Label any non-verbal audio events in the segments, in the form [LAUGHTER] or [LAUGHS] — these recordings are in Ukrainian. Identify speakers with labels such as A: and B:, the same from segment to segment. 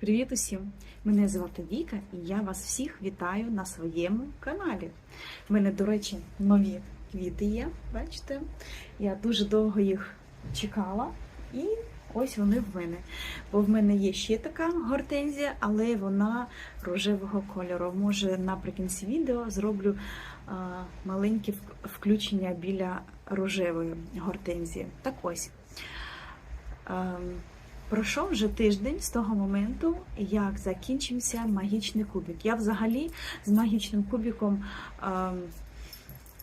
A: Привіт усім! Мене звати Віка і я вас всіх вітаю на своєму каналі. У мене, до речі, нові квіти є, бачите? Я дуже довго їх чекала, і ось вони в мене. Бо в мене є ще така гортензія, але вона рожевого кольору. Може, наприкінці відео зроблю а, маленьке включення біля рожевої гортензії. Так ось. Пройшов вже тиждень з того моменту, як закінчився магічний кубик. Я взагалі з магічним кубиком ем,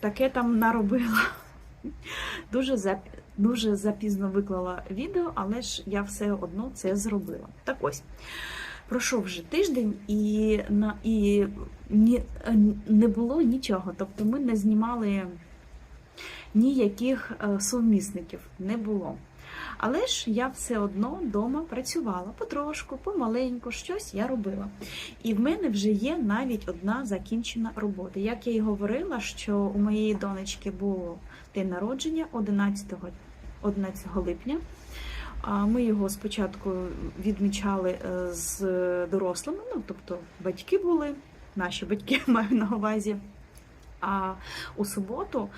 A: таке там наробила. Дуже, зап... дуже запізно виклала відео, але ж я все одно це зробила. Так ось. Пройшов вже тиждень і, на... і ні... не було нічого. Тобто ми не знімали ніяких е, сумісників, не було. Але ж я все одно вдома працювала потрошку, помаленьку, щось я робила. І в мене вже є навіть одна закінчена робота. Як я і говорила, що у моєї донечки було день народження 11, 11 липня. Ми його спочатку відмічали е, з дорослими, ну тобто батьки були, наші батьки [LAUGHS] маю на увазі. А у суботу,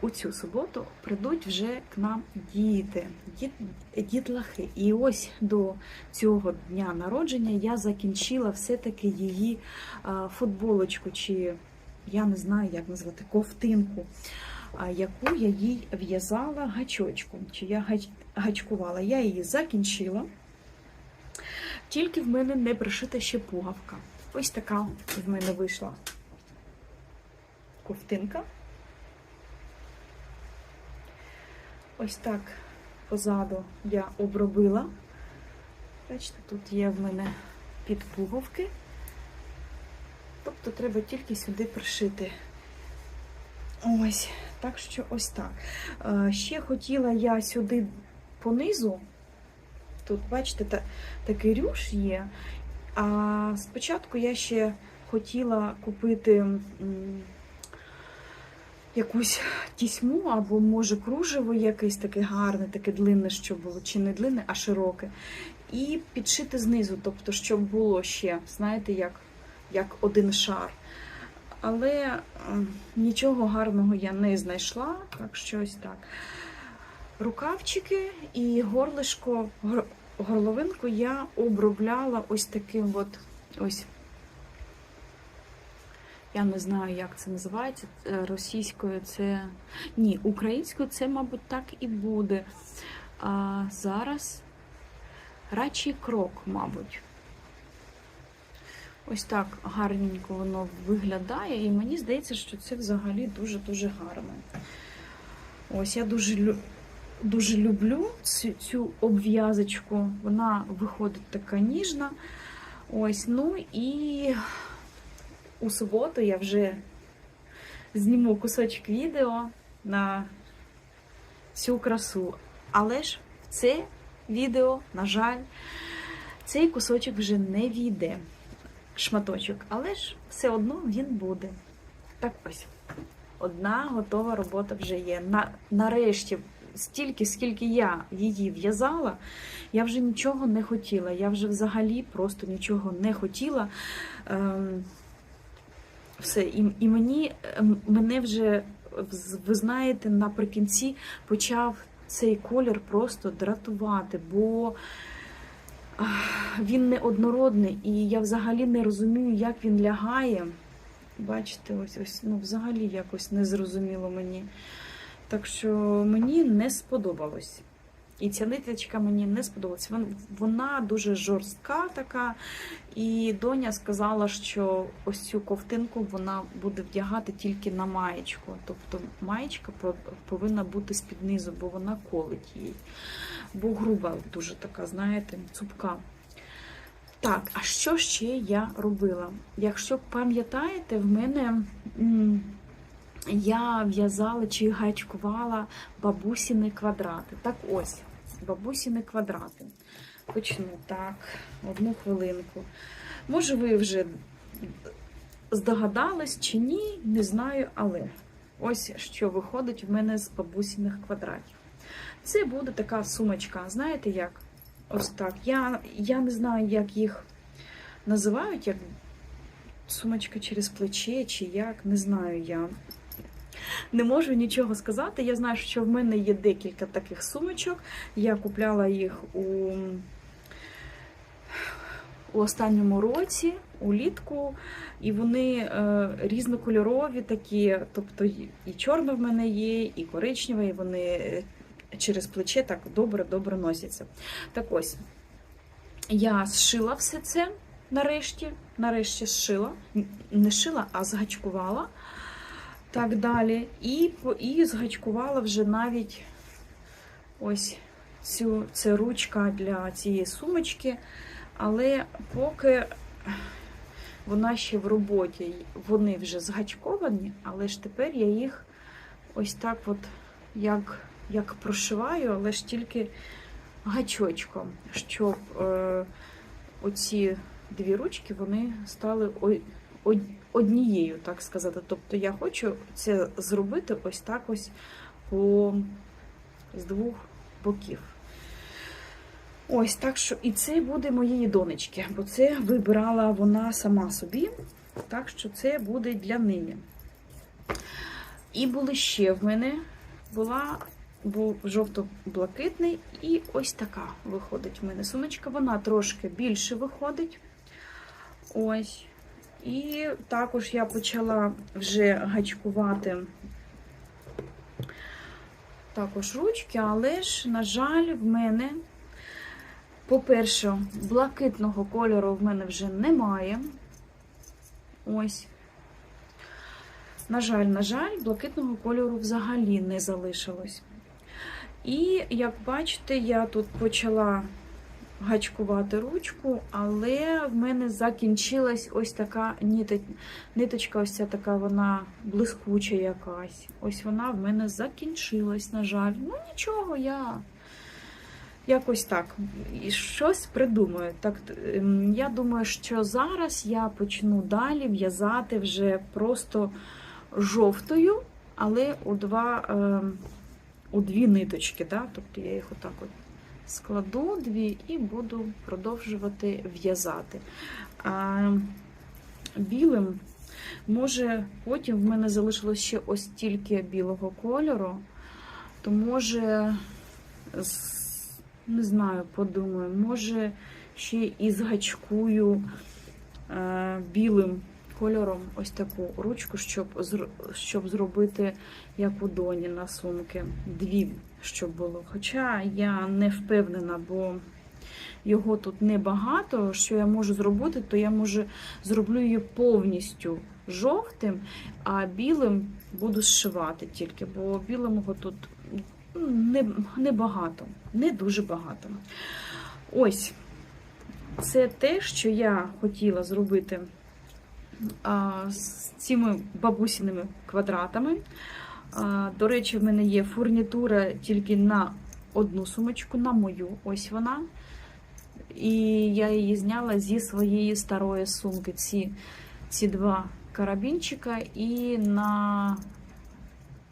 A: у цю суботу прийдуть вже к нам діти, діт, дітлахи. І ось до цього дня народження я закінчила все-таки її футболочку, чи я не знаю, як назвати, ковтинку, яку я їй в'язала гачочком, чи я гач- гачкувала. Я її закінчила. Тільки в мене не пришита ще пугавка. Ось така в мене вийшла ковтинка. Ось так позаду я обробила. Бачите, тут є в мене підпуговки. Тобто треба тільки сюди пришити. Ось, так що ось так. Е, Ще хотіла я сюди понизу. Тут, бачите, та, такий рюш є. А спочатку я ще хотіла купити якусь тісьму, або, може, кружево якесь таке гарне, таке длинне, що було, чи не длинне, а широке. І підшити знизу, тобто, щоб було ще, знаєте, як, як один шар. Але е, нічого гарного я не знайшла, так що ось так. Рукавчики і горлишко, гор- горловинку я обробляла ось таким от ось. Я не знаю, як це називається. Е, Російською це. Ні, українською це, мабуть, так і буде. А зараз рачий крок, мабуть. Ось так гарненько воно виглядає, і мені здається, що це взагалі дуже-дуже гарно. Ось я дуже, дуже люблю цю, цю обв'язочку. Вона виходить така ніжна. Ось, ну і у суботу я вже зніму кусочок відео на цю красу. Але ж в це відео, на жаль, цей кусочок вже не війде. Шматочок, але ж все одно він буде. Так ось. Одна готова робота вже є. На, нарешті, стільки, скільки я її в'язала, я вже нічого не хотіла. Я вже взагалі просто нічого не хотіла. Ем, все, і, і мені ем, мене вже, ви знаєте, наприкінці почав цей колір просто дратувати, бо він неоднородний, і я взагалі не розумію, як він лягає. Бачите, ось ось ну взагалі якось не зрозуміло мені. Так що мені не сподобалось. І ця ниточка мені не сподобалась. Вон- Вона дуже жорстка така. І доня сказала, що ось цю ковтинку вона буде вдягати тільки на маєчку. Тобто маєчка повинна бути з-під низу, бо вона колить її. Бо груба дуже така, знаєте, цупка. Так, а що ще я робила? Якщо пам'ятаєте, в мене я в'язала чи гачкувала бабусіни квадрати. Так ось, бабусіни квадрати. Почну так, одну хвилинку. Може, ви вже здогадались чи ні, не знаю, але ось що виходить в мене з бабусіних квадратів. Це буде така сумочка, знаєте як? ось так. Я, я не знаю, як їх називають, як сумочка через плече чи як, не знаю я. Не можу нічого сказати. Я знаю, що в мене є декілька таких сумочок. Я купляла їх у, у останньому році, улітку, і вони е, різнокольорові такі. Тобто і чорна в мене є, і коричнева, і вони е, через плече так добре-добре носяться. Так ось, я зшила все це нарешті. Нарешті зшила. Не шила, а згачкувала. Так далі. І, і згачкувала вже навіть ось цю це ручка для цієї сумочки. Але поки вона ще в роботі, вони вже згачковані, але ж тепер я їх ось так от як, як прошиваю, але ж тільки гачочком, щоб е, оці дві ручки вони стали ой- однією, так сказати. Тобто я хочу це зробити ось так ось по з двох боків. Ось так що і це буде моєї донечки, бо це вибирала вона сама собі. Так що це буде для неї. І були ще в мене була був жовто-блакитний, і ось така виходить в мене сумочка. Вона трошки більше виходить. Ось. І також я почала вже гачкувати також ручки, але ж, на жаль, в мене, по-перше, блакитного кольору в мене вже немає. Ось. На жаль, на жаль, блакитного кольору взагалі не залишилось. І, як бачите, я тут почала гачкувати ручку, але в мене закінчилась ось така ниточка, ось ця така вона блискуча якась. Ось вона в мене закінчилась, на жаль. Ну нічого, я якось так. Щось придумаю. Так, ем, я думаю, що зараз я почну далі в'язати вже просто жовтою, але у два. ем, у дві ниточки, да? тобто я їх отак от складу дві і буду продовжувати в'язати. Білим, може, потім в мене залишилось ще ось тільки білого кольору, то може, не знаю, подумаю, може ще і згачкую е, білим кольором ось таку ручку, щоб, щоб зробити як у доні на сумки. Дві, щоб було. Хоча я не впевнена, бо його тут небагато. Що я можу зробити, то я можу зроблю її повністю жовтим, а білим буду зшивати тільки, бо білого тут ну, не, не не дуже багато. Ось. Це те, що я хотіла зробити а, з цими бабусіними квадратами. До речі, в мене є фурнітура тільки на одну сумочку, на мою. Ось вона. І я її зняла зі своєї старої сумки. Ці, ці два карабінчика і на.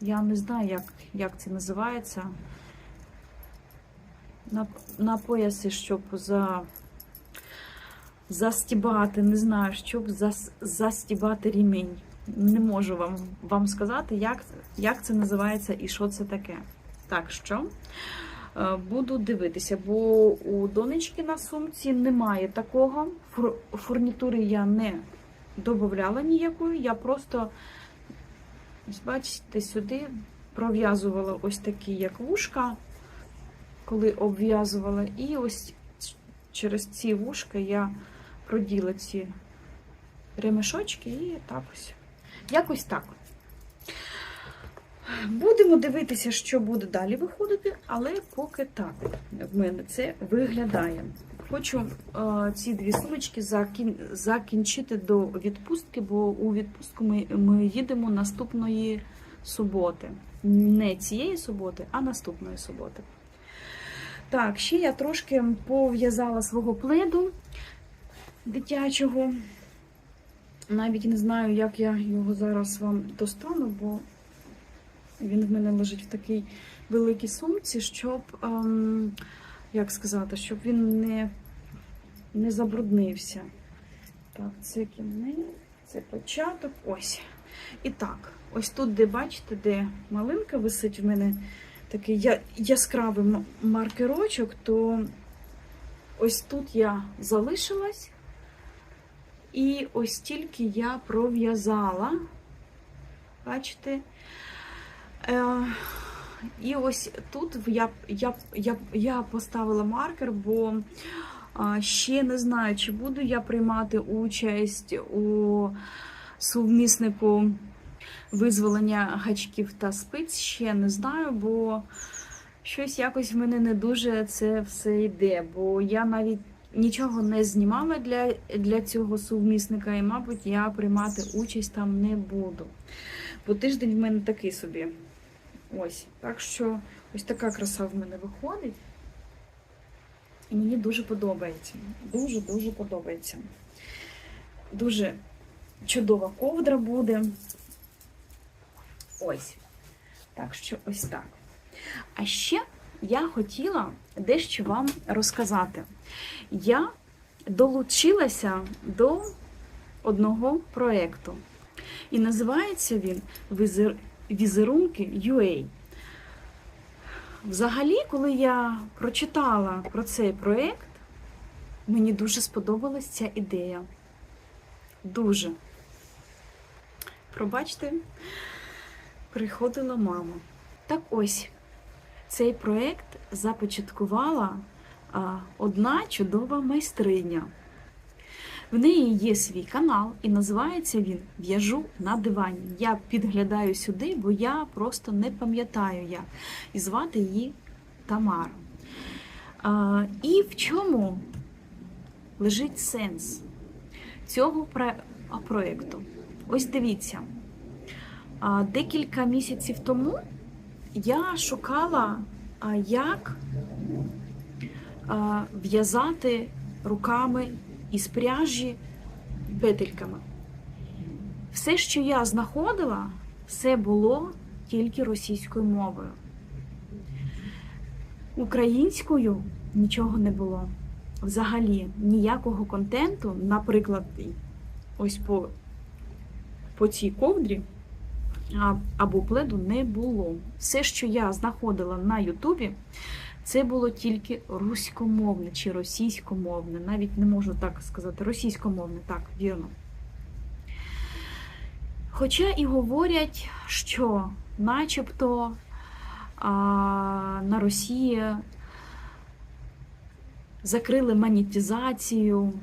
A: Я не знаю, як, як це називається. На, на пояси, щоб за застібати, не знаю, щоб зас, застібати рімінь. Не можу вам вам сказати, як, як це називається і що це таке. Так що е, буду дивитися, бо у донечки на сумці немає такого. Фур, фурнітури я не додавала ніякої, я просто, бачите, сюди пров'язувала ось такі, як вушка, коли обв'язувала, і ось через ці вушка я проділа ці ремешочки і так ось. Якось так. Будемо дивитися, що буде далі виходити, але поки так в мене це виглядає. Хочу е, ці дві сумочки закін, закінчити до відпустки, бо у відпустку ми, ми їдемо наступної суботи. Не цієї суботи, а наступної суботи. Так, ще я трошки пов'язала свого пледу дитячого. Навіть не знаю, як я його зараз вам достану, бо він в мене лежить в такій великій сумці, щоб ем, як сказати, щоб він не, не забруднився. Так, це кінець, це початок. Ось. І так, ось тут, де бачите, де малинка висить в мене такий я- яскравий маркерочок, то ось тут я залишилась. І ось тільки я пров'язала. Бачите? Е, і ось тут я, я, я, я поставила маркер, бо ще не знаю, чи буду я приймати участь у суміснику визволення гачків та спиць. Ще не знаю, бо щось якось в мене не дуже це все йде. Бо я навіть нічого не знімала для, для цього сумісника, і, мабуть, я приймати участь там не буду. Бо тиждень в мене такий собі. Ось. Так що ось така краса в мене виходить. І мені дуже подобається. Дуже-дуже подобається. Дуже чудова ковдра буде. Ось. Так що ось так. А ще я хотіла дещо вам розказати. Я долучилася до одного проєкту. І називається він «Візер- Візерунки UA. Взагалі, коли я прочитала про цей проєкт, мені дуже сподобалась ця ідея. Дуже. Пробачте, приходила мама. Так ось, цей проєкт започаткувала одна чудова майстриня. В неї є свій канал, і називається він В'яжу на дивані. Я підглядаю сюди, бо я просто не пам'ятаю як. І звати її Тамара. А, і в чому лежить сенс цього про- проєкту? Ось дивіться. Декілька місяців тому я шукала, як в'язати руками із пряжі петельками. Все, що я знаходила, все було тільки російською мовою. Українською нічого не було. Взагалі ніякого контенту, наприклад, ось по, по цій ковдрі або пледу не було. Все, що я знаходила на Ютубі, це було тільки руськомовне чи російськомовне. Навіть не можу так сказати, російськомовне, так, вірно. Хоча і говорять, що начебто а, на Росії закрили монетизацію,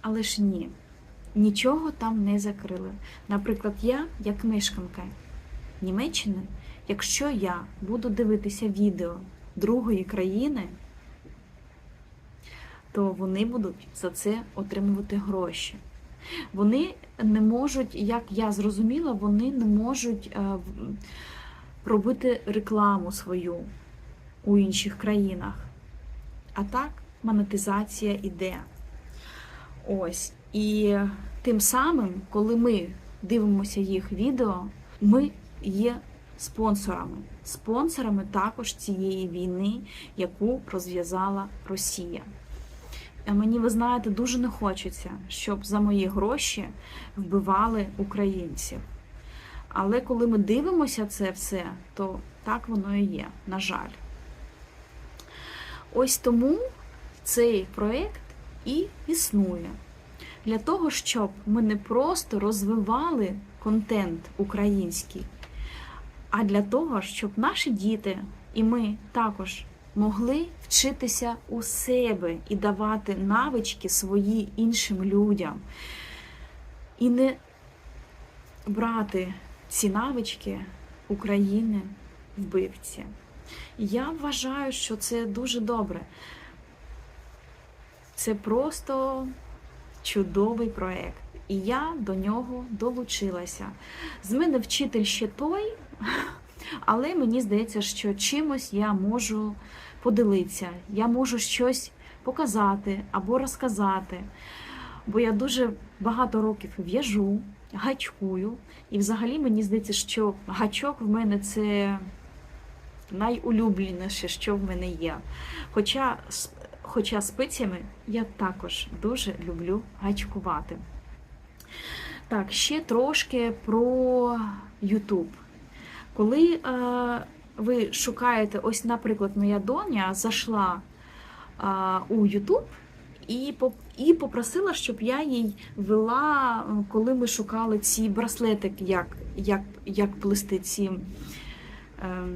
A: але ж ні, нічого там не закрили. Наприклад, я, як мешканка Німеччини, якщо я буду дивитися відео другої країни, то вони будуть за це отримувати гроші. Вони не можуть, як я зрозуміла, вони не можуть е, робити рекламу свою у інших країнах. А так монетизація іде. Ось. І тим самим, коли ми дивимося їх відео, ми є спонсорами. Спонсорами також цієї війни, яку розв'язала Росія. Мені, ви знаєте, дуже не хочеться, щоб за мої гроші вбивали українців. Але коли ми дивимося це все, то так воно і є, на жаль. Ось тому цей проєкт і існує. Для того, щоб ми не просто розвивали контент український, а для того, щоб наші діти і ми також могли вчитися у себе і давати навички свої іншим людям. І не брати ці навички України вбивці. Я вважаю, що це дуже добре. Це просто чудовий проєкт. І я до нього долучилася. З мене вчитель ще той, але мені здається, що чимось я можу поділитися, я можу щось показати або розказати. Бо я дуже багато років в'яжу, гачкую, і взагалі мені здається, що гачок в мене це найулюбленіше, що в мене є. Хоча, хоча спицями я також дуже люблю гачкувати. Так, ще трошки про YouTube. Коли е, ви шукаєте, ось, наприклад, моя доня зайшла е, у YouTube і, і попросила, щоб я їй вела, е, коли ми шукали ці браслетики, як, як, як плести ці е,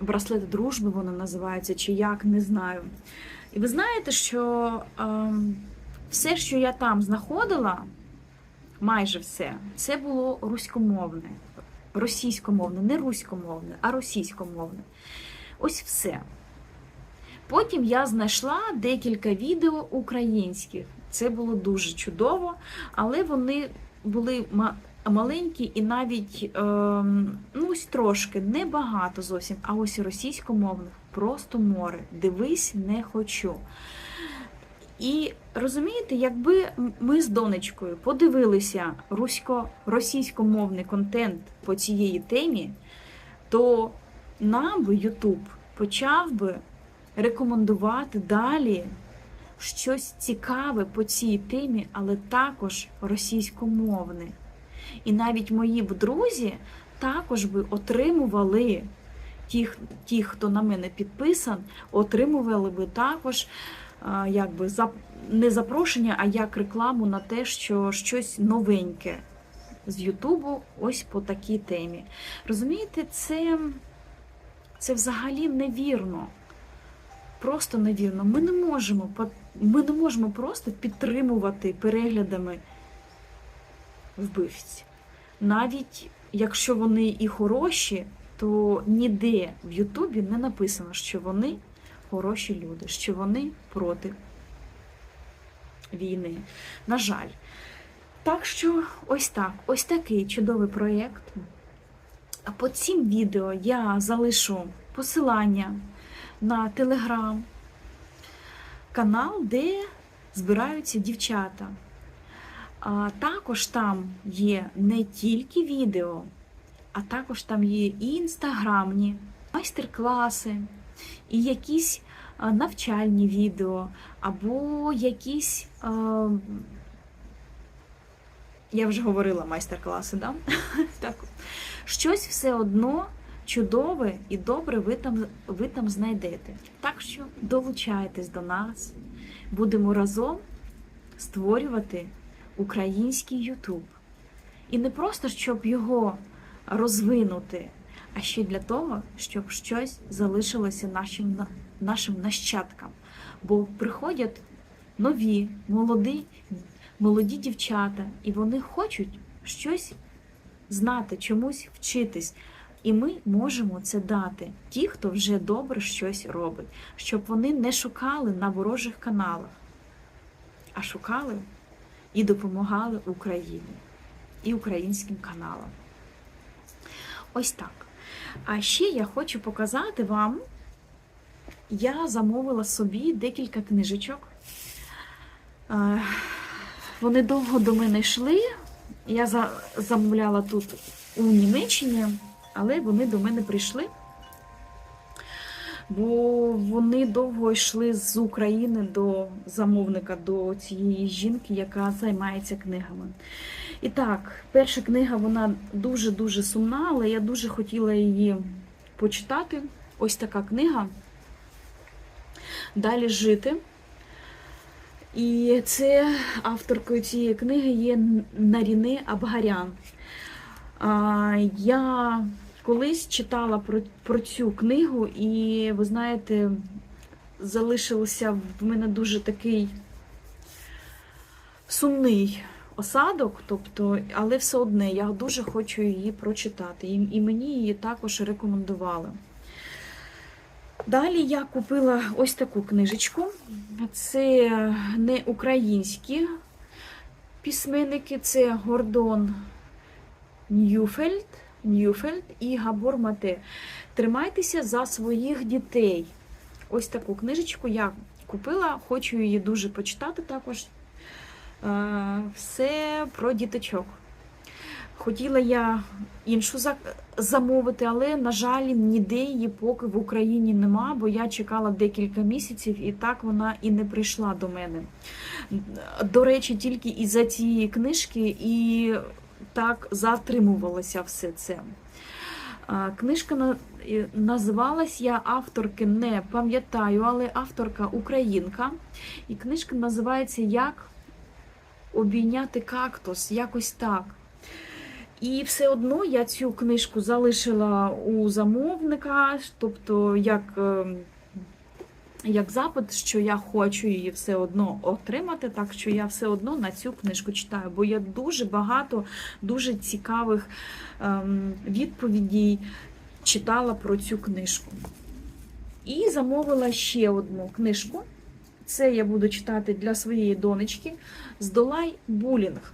A: браслети дружби, вони називаються, чи як, не знаю. І ви знаєте, що е, все, що я там знаходила, майже все, це було руськомовне, російськомовне, не руськомовне, а російськомовне. Ось все. Потім я знайшла декілька відео українських. Це було дуже чудово, але вони були маленькі і навіть ем, ну ось трошки, небагато зовсім. А ось російськомовних просто море. Дивись, не хочу. І розумієте, якби ми з донечкою подивилися русько-російськомовний контент по цієї темі, то нам би Ютуб почав би рекомендувати далі щось цікаве по цій темі, але також російськомовне. І навіть мої б друзі також би отримували. Ті, хто на мене підписан, отримували би також якби не запрошення, а як рекламу на те, що щось новеньке з Ютубу ось по такій темі. Розумієте, це, це взагалі невірно. Просто невірно. Ми не можемо ми не можемо просто підтримувати переглядами вбивць. Навіть якщо вони і хороші, то ніде в Ютубі не написано, що вони хороші люди, що вони проти війни. На жаль. Так що ось так, ось такий чудовий проєкт. По цим відео я залишу посилання на телеграм канал, де збираються дівчата. А також там є не тільки відео, а також там є і інстаграмні майстер-класи, і якісь навчальні відео, або якісь. Я вже говорила майстер-класи, да? [LAUGHS] так? Щось все одно чудове і добре ви там, ви там знайдете. Так що долучайтесь до нас, будемо разом створювати український Ютуб. І не просто щоб його розвинути, а ще для того, щоб щось залишилося нашим, на- нашим нащадкам. Бо приходять нові, молоді, молоді дівчата, і вони хочуть щось знати, чомусь вчитись. І ми можемо це дати ті, хто вже добре щось робить, щоб вони не шукали на ворожих каналах, а шукали і допомагали Україні і українським каналам. Ось так. А ще я хочу показати вам, я замовила собі декілька книжечок. Е, Вони довго до мене йшли. Я за- замовляла тут у Німеччині, але вони до мене прийшли. Бо вони довго йшли з України до замовника, до цієї жінки, яка займається книгами. І так, перша книга вона дуже-дуже сумна, але я дуже хотіла її почитати. Ось така книга. Далі жити. І це авторкою цієї книги є Наріни Абгарян. Я колись читала про, про цю книгу, і ви знаєте, залишився в мене дуже такий сумний осадок, тобто, але все одне я дуже хочу її прочитати. І, і мені її також рекомендували. Далі я купила ось таку книжечку. Це не українські письменники, це Гордон Ньюфельд, Ньюфельд і Габор Мате. Тримайтеся за своїх дітей. Ось таку книжечку я купила, хочу її дуже почитати також. Е, Все про діточок. Хотіла я іншу замовити, але, на жаль, ніде її поки в Україні нема, бо я чекала декілька місяців і так вона і не прийшла до мене. До речі, тільки із-за цієї книжки і так затримувалося все це. Книжка на- називалась я авторки не пам'ятаю, але авторка українка. І книжка називається Як обійняти кактус, якось так. І все одно я цю книжку залишила у замовника, тобто як, ем, як запит, що я хочу її все одно отримати, так що я все одно на цю книжку читаю, бо є дуже багато дуже цікавих ем, відповідей читала про цю книжку. І замовила ще одну книжку. Це я буду читати для своєї донечки Здолай булінг.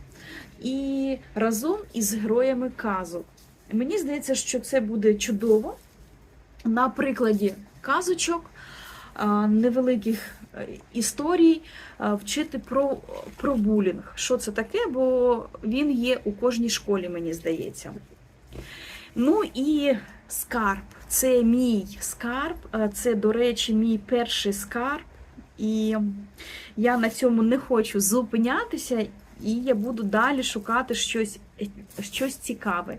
A: І разом із героями казок. Мені здається, що це буде чудово на прикладі казочок, невеликих е, історій вчити про, про булінг. Що це таке? Бо він є у кожній школі, мені здається. Ну і скарб. Це мій скарб. е, Це, до речі, мій перший скарб. І я на цьому не хочу зупинятися, і я буду далі шукати щось, щось цікаве.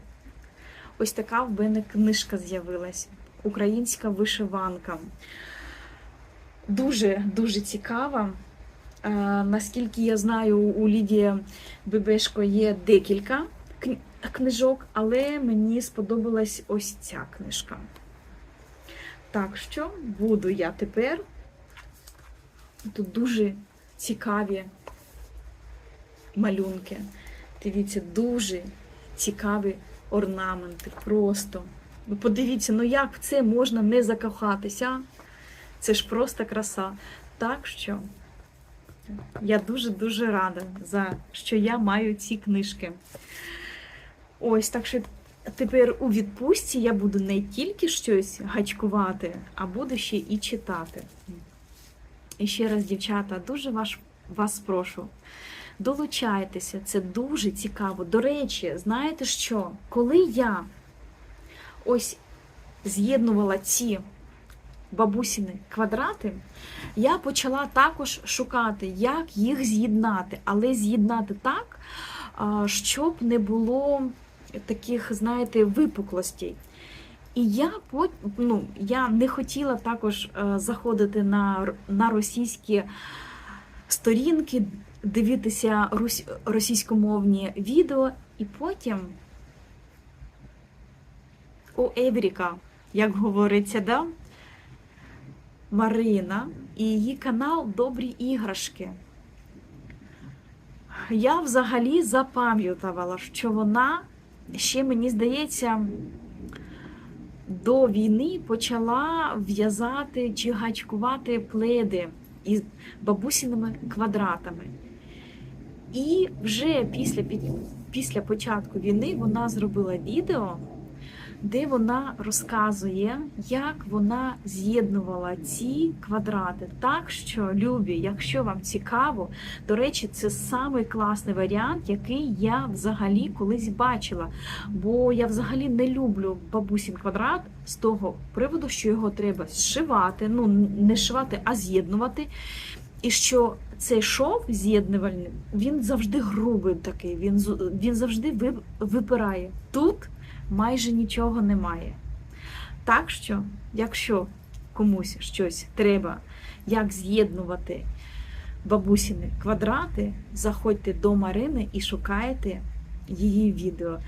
A: Ось така в мене книжка з'явилась. Українська вишиванка. Дуже дуже цікава. Е, Наскільки я знаю, у Лідії Бебешко є декілька книжок, але мені сподобалась ось ця книжка. Так що буду я тепер. Тут дуже цікаві малюнки. Дивіться, дуже цікаві орнаменти. Просто. Ну, подивіться, ну як в це можна не закохатися? Це ж просто краса. Так що я дуже-дуже рада, за що я маю ці книжки. Ось, так що тепер у відпустці я буду не тільки щось гачкувати, а буду ще і читати. І ще раз, дівчата, дуже вас, вас прошу. Долучайтеся, це дуже цікаво. До речі, знаєте що? Коли я ось з'єднувала ці бабусіни квадрати, я почала також шукати, як їх з'єднати, але з'єднати так, щоб не було таких, знаєте, випуклостей. І я ну, я не хотіла також е, заходити на, на російські сторінки, дивитися російськомовні відео, і потім у Евріка, як говориться, да? Марина і її канал Добрі іграшки. Я взагалі запам'ятувала, що вона ще, мені здається, до війни почала в'язати чи гачкувати пледи із бабусіними квадратами. І вже після, після початку війни вона зробила відео, де вона розказує, як вона з'єднувала ці квадрати. Так що, любі, якщо вам цікаво, до речі, це самий класний варіант, який я взагалі колись бачила. Бо я взагалі не люблю бабусін квадрат з того приводу, що його треба зшивати, ну не шивати, а з'єднувати. І що цей шов з'єднувальний, він завжди грубий такий, він, він завжди випирає. Тут майже нічого немає. Так що, якщо комусь щось треба, як з'єднувати бабусіни квадрати, заходьте до Марини і шукайте її відео.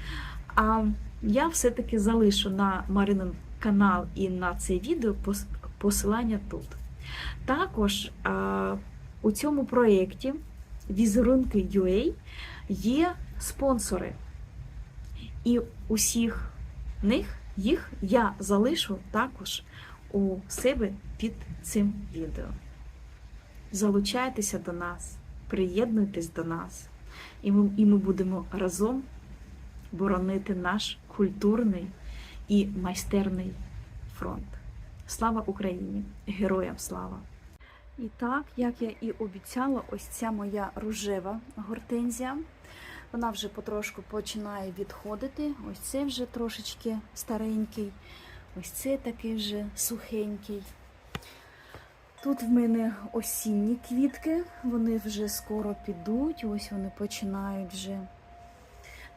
A: А я все-таки залишу на Маринин канал і на це відео посилання тут. Також у цьому проєкті візерунки UA є спонсори. І усіх них їх я залишу також у себе під цим відео. Залучайтеся до нас, приєднуйтесь до нас, і ми, і ми будемо разом боронити наш культурний і майстерний фронт. Слава Україні! Героям слава! І так, як я і обіцяла, ось ця моя рожева гортензія. Вона вже потрошку починає відходити. Ось це вже трошечки старенький, ось це такий вже сухенький. Тут в мене осінні квітки, вони вже скоро підуть, ось вони починають вже.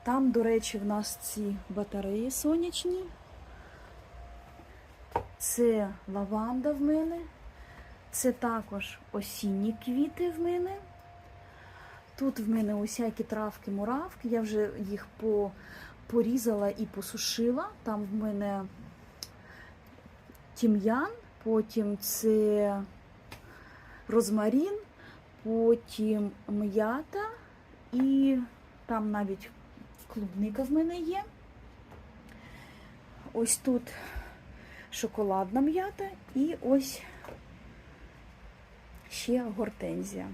A: Там, до речі, в нас ці батареї сонячні. Це лаванда в мене. Це також осінні квіти в мене. Тут в мене усякі травки, муравки. Я вже їх по, порізала і посушила. Там в мене тім'ян, потім це розмарін, потім м'ята і там навіть клубника в мене є. Ось тут шоколадна м'ята і ось ще гортензія.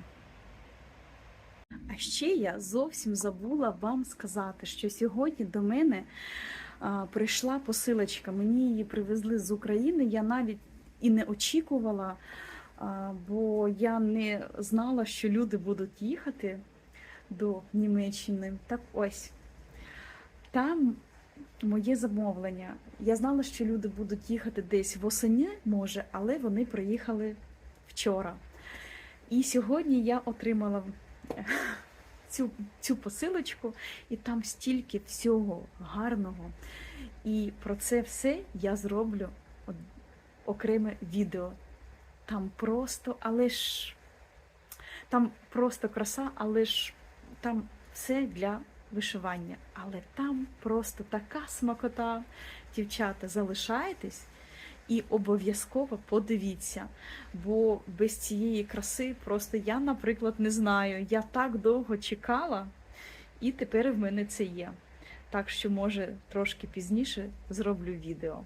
A: А ще я зовсім забула вам сказати, що сьогодні до мене прийшла посилочка. Мені її привезли з України. Я навіть і не очікувала, бо я не знала, що люди будуть їхати до Німеччини. Так ось там моє замовлення. Я знала, що люди будуть їхати десь восені, може, але вони приїхали вчора. І сьогодні я отримала [LAUGHS] цю, цю посилочку, і там стільки всього гарного. І про це все я зроблю окреме відео. Там просто, але ж там просто краса, але ж там все для вишивання. Але там просто така смакота. Дівчата, залишайтесь і обов'язково подивіться. Бо без цієї краси просто я, наприклад, не знаю. Я так довго чекала, і тепер в мене це є. Так що, може, трошки пізніше зроблю відео.